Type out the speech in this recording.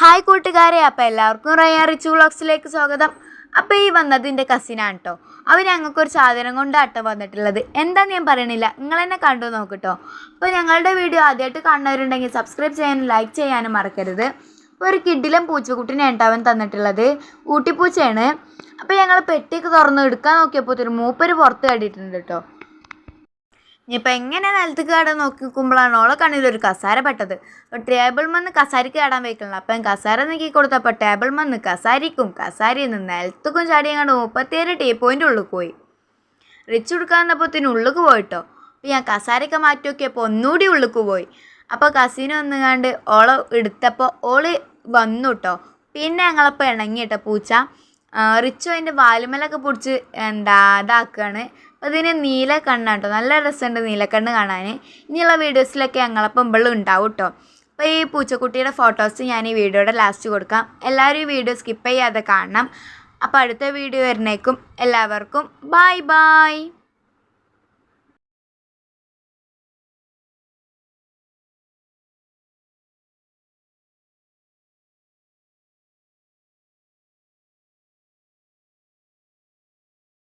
Hi കൂട്ടുകാരെ അപ്പോൾ എല്ലാവർക്കും റയാ റിച്ചു വ്ളോഗ്സിലേക്ക് സ്വാഗതം. അപ്പോൾ ഈ വന്നത് എന്റെ കസിനാണ് കേട്ടോ അവർ ഞങ്ങൾക്കൊരു സാധനം കൊണ്ടാട്ടോ വന്നിട്ടുള്ളത്. എന്താണെന്ന് ഞാൻ പറയണില്ല. നിങ്ങൾ തന്നെ കണ്ടു നോക്കട്ടോ അപ്പോൾ ഞങ്ങളുടെ വീഡിയോ ആദ്യമായിട്ട് കാണുന്നവരുണ്ടെങ്കിൽ സബ്സ്ക്രൈബ് ചെയ്യാനും ലൈക്ക് ചെയ്യാനും മറക്കരുത്. അപ്പോൾ ഒരു കിഡിലും പൂച്ചക്കുട്ടിനെ അവൻ തന്നിട്ടുള്ളത്. ഊട്ടിപ്പൂച്ചയാണ്. അപ്പോൾ ഞങ്ങൾ പെട്ടിയൊക്കെ തുറന്ന് എടുക്കാൻ നോക്കിയപ്പോൾ ഒരു മൂപ്പര് പുറത്ത് കണ്ടിട്ടുണ്ട് കേട്ടോ ഇനിയിപ്പോൾ എങ്ങനെ നിലത്ത് നോക്കി നിൽക്കുമ്പോഴാണ് ഓളെ കണ്ണിൽ ഒരു കസാര പെട്ടത്. ടേബിൾ മന്ന് കസാരിക്ക് കാടാൻ വയ്ക്കണം അപ്പം കസാര നീക്കി കൊടുത്തപ്പോൾ ടേബിൾ മന്ന് കസാരിക്കും കസാരയിൽ നിന്ന് നിലത്തുക്കും ചാടിയും കണ്ട് മുപ്പത്തിയേഴ് ടീ പോയിന്റ് ഉള്ളിൽ പോയി. റിച്ച് കൊടുക്കാൻ തന്നെ ഉള്ളിക്ക് പോയിട്ടോ. അപ്പോൾ ഞാൻ കസാരയൊക്കെ മാറ്റി നോക്കിയപ്പോൾ ഒന്നുകൂടി ഉള്ളിക്ക് പോയി. അപ്പോൾ കസീന വന്നുകാണ്ട് ഓളെ എടുത്തപ്പോൾ ഓൾ വന്നു കേട്ടോ പിന്നെ ഞങ്ങളപ്പോൾ ഇണങ്ങി കേട്ടോ പൂച്ച റിച്ചു അതിന്റെ വാലുമലൊക്കെ പിടിച്ച് എന്താ ഇതാക്കുകയാണ് ഇതിന് നീല കണ്ണാണ് കേട്ടോ നല്ല രസമുണ്ട് നീലക്കണ്ണ് കാണാൻ. ഇനിയുള്ള വീഡിയോസിലൊക്കെ ഞങ്ങളപ്പം ഇമ്പളും ഉണ്ടാവും കേട്ടോ അപ്പോൾ ഈ പൂച്ചക്കുട്ടിയുടെ ഫോട്ടോസ് ഞാൻ ഈ വീഡിയോയുടെ ലാസ്റ്റ് കൊടുക്കാം. എല്ലാവരും ഈ വീഡിയോ സ്കിപ്പ് ചെയ്യാതെ കാണണം. അപ്പോൾ അടുത്ത വീഡിയോ വരുന്നേക്കും. എല്ലാവർക്കും ബായ് ബായ്